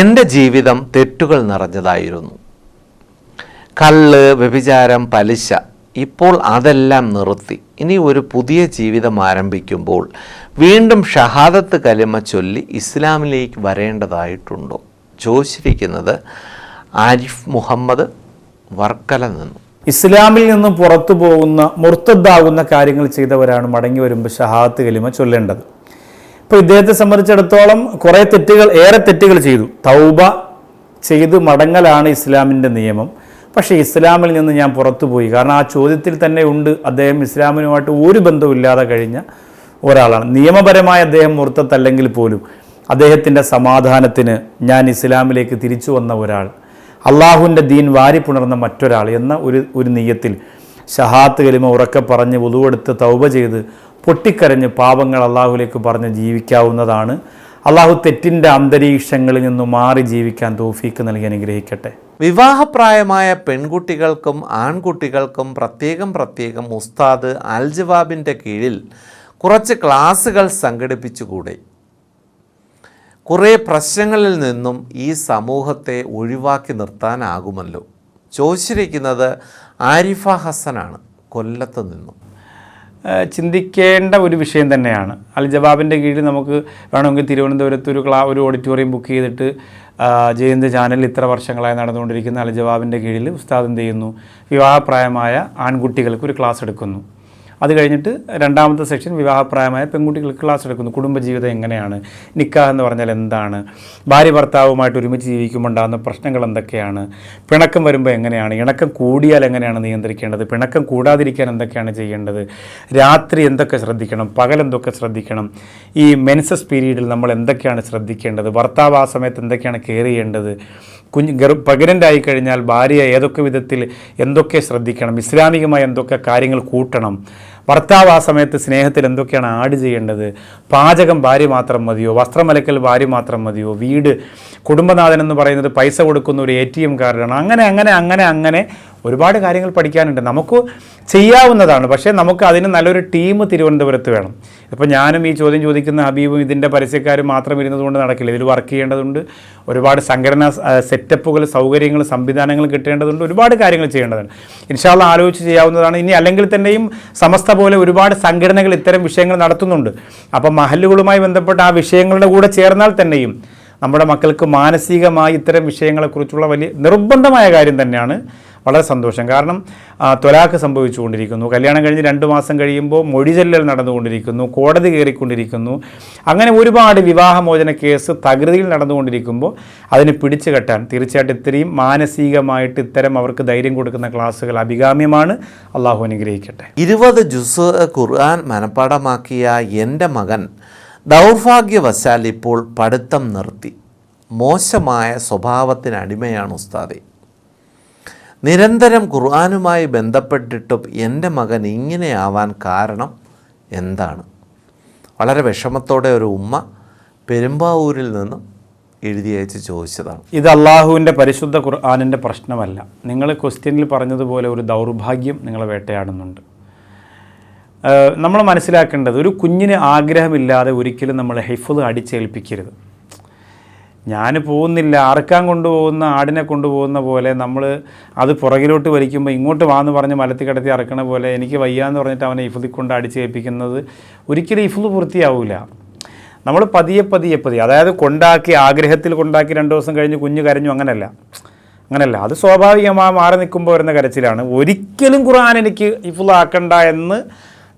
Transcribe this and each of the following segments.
എന്റെ ജീവിതം തെറ്റുകൾ നിറഞ്ഞതായിരുന്നു. കള്ള് വ്യഭിചാരം പലിശ ഇപ്പോൾ അതെല്ലാം നിർത്തി. ഇനി ഒരു പുതിയ ജീവിതം ആരംഭിക്കുമ്പോൾ വീണ്ടും ഷഹാദത്ത് കലിമ ചൊല്ലി ഇസ്ലാമിലേക്ക് വരേണ്ടതായിട്ടുണ്ടോ? ചോദിച്ചിരിക്കുന്നത് ആരിഫ് മുഹമ്മദ് വർക്കല നിന്നു. ഇസ്ലാമിൽ നിന്നും പുറത്തു പോകുന്ന മുർത്തദ്ദാകുന്ന കാര്യങ്ങൾ ചെയ്തവരാണ് മടങ്ങി വരുമ്പോൾ ഷഹാദത്ത് കലിമ ചൊല്ലേണ്ടത്. ഇപ്പോൾ ഇദ്ദേഹത്തെ സംബന്ധിച്ചിടത്തോളം കുറേ തെറ്റുകൾ ഏറെ തെറ്റുകൾ ചെയ്തു. തൗബ ചെയ്ത് മടങ്ങലാണ് ഇസ്ലാമിന്റെ നിയമം. പക്ഷേ ഇസ്ലാമിൽ നിന്ന് ഞാൻ പുറത്തുപോയി കാരണം ആ ചോദ്യത്തിൽ തന്നെ ഉണ്ട് അദ്ദേഹം ഇസ്ലാമിനുമായിട്ട് ഒരു ബന്ധമില്ലാതെ കഴിഞ്ഞ ഒരാളാണ്. നിയമപരമായ അദ്ദേഹം മുർത്തത്തല്ലെങ്കിൽ പോലും അദ്ദേഹത്തിന്റെ സമാധാനത്തിന് ഞാൻ ഇസ്ലാമിലേക്ക് തിരിച്ചു വന്ന ഒരാൾ അള്ളാഹുവിന്റെ ദീൻ വാരിപ്പുണർന്ന മറ്റൊരാൾ എന്ന ഒരു ഒരു നീയത്തിൽ ഷഹാത്ത് കലിമ ഉറക്കെ പറഞ്ഞ് ഉതുവെടുത്ത് തൗബ ചെയ്ത് പൊട്ടിക്കരഞ്ഞ് പാപങ്ങൾ അള്ളാഹുലേക്ക് പറഞ്ഞ് ജീവിക്കാവുന്നതാണ്. അള്ളാഹു തെറ്റിന്റെ അന്തരീക്ഷങ്ങളിൽ നിന്ന് മാറി ജീവിക്കാൻ തോഫീക്ക് നൽകി അനുഗ്രഹിക്കട്ടെ. വിവാഹപ്രായമായ പെൺകുട്ടികൾക്കും ആൺകുട്ടികൾക്കും പ്രത്യേകം പ്രത്യേകം ഉസ്താദ് അൽജവാബിന്റെ കീഴിൽ കുറച്ച് ക്ലാസ്സുകൾ സംഘടിപ്പിച്ചുകൂടെ. കുറേ പ്രശ്നങ്ങളിൽ നിന്നും ഈ സമൂഹത്തെ ഒഴിവാക്കി നിർത്താനാകുമല്ലോ. ചോദിച്ചിരിക്കുന്നത് ആരിഫ ഹസനാണ് കൊല്ലത്ത് നിന്നും. ചിന്തിക്കേണ്ട ഒരു വിഷയം തന്നെയാണ്. അൽ ജവാബിന്റെ കീഴിൽ നമുക്ക് വേണമെങ്കിൽ തിരുവനന്തപുരത്ത് ഒരു ക്ലാ ഒരു ഓഡിറ്റോറിയം ബുക്ക് ചെയ്തിട്ട് ജയന്ത് ചാനലിൽ ഇത്ര വർഷങ്ങളായി നടന്നുകൊണ്ടിരിക്കുന്ന അൽ ജവാബിന്റെ കീഴിൽ ഉസ്താദ് എന്ത് ചെയ്യുന്നു? വിവാഹപ്രായമായ ആൺകുട്ടികൾക്ക് ഒരു ക്ലാസ് എടുക്കുന്നു. അത് കഴിഞ്ഞിട്ട് രണ്ടാമത്തെ സെക്ഷൻ വിവാഹപ്രായമായ പെൺകുട്ടികൾ ക്ലാസ് എടുക്കുന്നു. കുടുംബജീവിതം എങ്ങനെയാണ്? നിക്കാഹ് എന്ന് പറഞ്ഞാൽ എന്താണ്? ഭാര്യ ഭർത്താവുമായിട്ട് ഒരുമിച്ച് ജീവിക്കുമ്പോൾ ഉണ്ടാകുന്ന പ്രശ്നങ്ങൾ എന്തൊക്കെയാണ്? പിണക്കം വരുമ്പോൾ എങ്ങനെയാണ്? ഇണക്കം കൂടിയാൽ എങ്ങനെയാണ് നിയന്ത്രിക്കേണ്ടത്? പിണക്കം കൂടാതിരിക്കാൻ എന്തൊക്കെയാണ് ചെയ്യേണ്ടത്? രാത്രി എന്തൊക്കെ ശ്രദ്ധിക്കണം? പകൽ എന്തൊക്കെ ശ്രദ്ധിക്കണം? ഈ മെൻസസ് പീരീഡിൽ നമ്മൾ എന്തൊക്കെയാണ് ശ്രദ്ധിക്കേണ്ടത്? ഭർത്താവ് ആ സമയത്ത് എന്തൊക്കെയാണ് കെയർ ചെയ്യേണ്ടത്? കുഞ്ഞ് ഗർ പ്രഗ്നന്റ് ആയി കഴിഞ്ഞാൽ ഭാര്യ ഏതൊക്കെ വിധത്തിൽ എന്തൊക്കെ ശ്രദ്ധിക്കണം? ഇസ്ലാമികമായി എന്തൊക്കെ കാര്യങ്ങൾ കൂട്ടണം? ഭർത്താവ് ആ സമയത്ത് സ്നേഹത്തിൽ എന്തൊക്കെയാണ് ആഡ് ചെയ്യേണ്ടത്? പാചകം ഭാര്യ മാത്രം മതിയോ? വസ്ത്രമലക്കൽ ഭാര്യ മാത്രം മതിയോ? വീട് കുടുംബനാഥൻ എന്ന് പറയുന്നത് പൈസ കൊടുക്കുന്ന ഒരു എ ടി എം കാർഡാണ് അങ്ങനെ അങ്ങനെ അങ്ങനെ അങ്ങനെ ഒരുപാട് കാര്യങ്ങൾ പഠിക്കാനുണ്ട്. നമുക്ക് ചെയ്യാവുന്നതാണ്. പക്ഷേ നമുക്ക് അതിന് നല്ലൊരു ടീം തിരുവനന്തപുരത്ത് വേണം. ഇപ്പോൾ ഞാനും ഈ ചോദ്യം ചോദിക്കുന്ന ഹബീബും ഇതിന്റെ പരസ്യക്കാരും മാത്രം ഇരുന്നതുകൊണ്ട് നടക്കില്ല. ഇതിൽ വർക്ക് ചെയ്യേണ്ടതുണ്ട്. ഒരുപാട് സംഘടനാ സെറ്റപ്പുകൾ സൗകര്യങ്ങൾ സംവിധാനങ്ങൾ കിട്ടേണ്ടതുണ്ട്. ഒരുപാട് കാര്യങ്ങൾ ചെയ്യേണ്ടതുണ്ട് ഇൻഷാല്ല ആലോചിച്ച് ചെയ്യാവുന്നതാണ്. ഇനി അല്ലെങ്കിൽ തന്നെയും സമസ്ത പോലെ ഒരുപാട് സംഘടനകൾ ഇത്തരം വിഷയങ്ങൾ നടത്തുന്നുണ്ട്. അപ്പം മഹലുകളുമായി ബന്ധപ്പെട്ട ആ വിഷയങ്ങളുടെ കൂടെ ചേർന്നാൽ തന്നെയും നമ്മുടെ മക്കൾക്ക് മാനസികമായി ഇത്തരം വിഷയങ്ങളെക്കുറിച്ചുള്ള വലിയ നിർബന്ധമായ കാര്യം തന്നെയാണ്. വളരെ സന്തോഷം. കാരണം ത്വലാഖ് സംഭവിച്ചുകൊണ്ടിരിക്കുന്നു. കല്യാണം കഴിഞ്ഞ് രണ്ട് മാസം കഴിയുമ്പോൾ മൊഴിചെല്ലൽ നടന്നുകൊണ്ടിരിക്കുന്നു കോടതി കയറിക്കൊണ്ടിരിക്കുന്നു. അങ്ങനെ ഒരുപാട് വിവാഹമോചന കേസ് തകൃതിയിൽ നടന്നുകൊണ്ടിരിക്കുമ്പോൾ അതിന് പിടിച്ചു കെട്ടാൻ തീർച്ചയായിട്ടും ഇത്രയും മാനസികമായിട്ട് ഇത്തരം അവർക്ക് ധൈര്യം കൊടുക്കുന്ന ക്ലാസ്സുകൾ അഭികാമ്യമാണ്. അള്ളാഹു അനുഗ്രഹിക്കട്ടെ. ഇരുപത് ജുസ് ഖുർആൻ മനഃപ്പാടമാക്കിയ എന്റെ മകൻ ദൗർഭാഗ്യവശാൽ ഇപ്പോൾ പഠിത്തം നിർത്തി. മോശമായ സ്വഭാവത്തിന് അടിമയാണ് ഉസ്താദെ. നിരന്തരം ഖുർആാനുമായി ബന്ധപ്പെട്ടിട്ടും എന്റെ മകൻ ഇങ്ങനെയാവാൻ കാരണം എന്താണ്? വളരെ വിഷമത്തോടെ ഒരു ഉമ്മ പെരുമ്പാവൂരിൽ നിന്നും എഴുതി അയച്ച് ചോദിച്ചതാണ്. ഇത് അള്ളാഹുവിന്റെ പരിശുദ്ധ ഖുർആാനിന്റെ പ്രശ്നമല്ല. നിങ്ങൾ ക്വസ്റ്റ്യനിൽ പറഞ്ഞതുപോലെ ഒരു ദൗർഭാഗ്യം നിങ്ങളെ വേട്ടയാടുന്നുണ്ട്. നമ്മൾ മനസ്സിലാക്കേണ്ടത് ഒരു കുഞ്ഞിന് ആഗ്രഹമില്ലാതെ ഒരിക്കലും നമ്മൾ ഹെഫുദ് അടിച്ചേൽപ്പിക്കരുത്. ഞാൻ പോകുന്നില്ല. ആർക്കാൻ കൊണ്ടുപോകുന്ന ആടിനെ കൊണ്ടുപോകുന്ന പോലെ നമ്മൾ അത് പുറകിലോട്ട് വലിക്കുമ്പോൾ ഇങ്ങോട്ട് വാന്ന് പറഞ്ഞ് മലത്തി കിടത്തി അറക്കണ പോലെ എനിക്ക് വയ്യാന്ന് പറഞ്ഞിട്ട് അവനെ ഇഫുതി കൊണ്ട് അടിച്ചേൽപ്പിക്കുന്നത് ഒരിക്കലും ഇഫുദ് പൂർത്തിയാവില്ല നമ്മൾ പതിയെ പതിയെ പതിയെ അതായത് കൊണ്ടാക്കി ആഗ്രഹത്തിൽ കൊണ്ടാക്കി രണ്ട് ദിവസം കഴിഞ്ഞ് കുഞ്ഞ് കരഞ്ഞു അങ്ങനല്ല. അങ്ങനല്ല. അത് സ്വാഭാവികമായി മാറി നിൽക്കുമ്പോൾ വരുന്ന കരച്ചിലാണ്. ഒരിക്കലും ഖുർആൻ എനിക്ക് ഇഫുള്ളാക്കണ്ട എന്ന്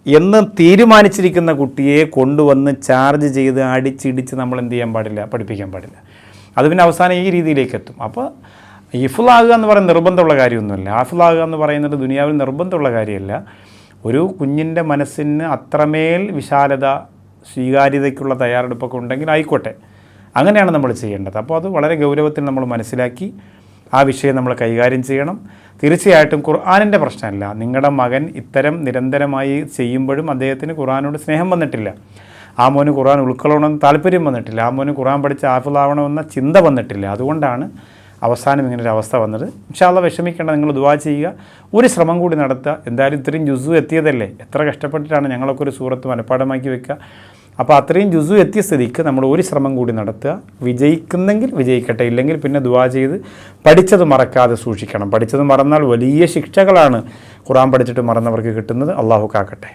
എന്ന് തീരുമാനിച്ചിരിക്കുന്ന കുട്ടിയെ കൊണ്ടുവന്ന് ചാർജ് ചെയ്ത് അടിച്ചിടിച്ച് നമ്മൾ എന്ത് ചെയ്യാൻ പാടില്ല പഠിപ്പിക്കാൻ പാടില്ല. അത് പിന്നെ അവസാനം ഈ രീതിയിലേക്ക് എത്തും. അപ്പോൾ ഇഫുലാകുക എന്ന് പറയുന്നത് നിർബന്ധമുള്ള കാര്യമൊന്നുമില്ല. ആഫുലാകുക എന്ന് പറയുന്നത് ദുനിയാവിൽ നിർബന്ധമുള്ള കാര്യമല്ല. ഒരു കുഞ്ഞിന്റെ മനസ്സിന് അത്രമേൽ വിശാലത സ്വീകാര്യതയ്ക്കുള്ള തയ്യാറെടുപ്പൊക്കെ ഉണ്ടെങ്കിൽ ആയിക്കോട്ടെ. അങ്ങനെയാണ് നമ്മൾ ചെയ്യേണ്ടത്. അപ്പോൾ അത് വളരെ ഗൗരവത്തിൽ നമ്മൾ മനസ്സിലാക്കി ആ വിഷയം നമ്മൾ കൈകാര്യം ചെയ്യണം. തീർച്ചയായിട്ടും ഖുർആാനിന്റെ പ്രശ്നമല്ല. നിങ്ങളുടെ മകൻ ഇത്തരം നിരന്തരമായി ചെയ്യുമ്പോഴും അദ്ദേഹത്തിന് ഖുർആാനോട് സ്നേഹം വന്നിട്ടില്ല. ആ മോന് ഖുർആൻ ഉൾക്കൊള്ളണമെന്ന് താല്പര്യം വന്നിട്ടില്ല. ആ മോന് ഖുർആൻ പഠിച്ച് ആഫിളാവണമെന്ന ചിന്ത വന്നിട്ടില്ല. അതുകൊണ്ടാണ് അവസാനം ഇങ്ങനെ ഒരു അവസ്ഥ വന്നത്. ഇൻഷാല്ല വിഷമിക്കേണ്ട നിങ്ങൾ ദുവാ ചെയ്യുക. ഒരു ശ്രമം കൂടി നടത്തുക. എന്തായാലും ഇത്രയും ജുസു എത്തിയതല്ലേ? എത്ര കഷ്ടപ്പെട്ടിട്ടാണ് ഞങ്ങളൊക്കെ ഒരു സൂറത്ത് മനഃപ്പാടമാക്കി വെക്കുക? അപ്പോൾ അത്രയും ജുസു എത്തിയ സ്ഥിതിക്ക് നമ്മൾ ഒരു ശ്രമം കൂടി നടത്തുക. വിജയിക്കുന്നെങ്കിൽ വിജയിക്കട്ടെ ഇല്ലെങ്കിൽ പിന്നെ ദുവാ ചെയ്ത് പഠിച്ചത് മറക്കാതെ സൂക്ഷിക്കണം. പഠിച്ചത് മറന്നാൽ വലിയ ശിക്ഷകളാണ് ഖുറാൻ പഠിച്ചിട്ട് മറന്നവർക്ക് കിട്ടുന്നത്. അള്ളാഹു കാക്കട്ടെ.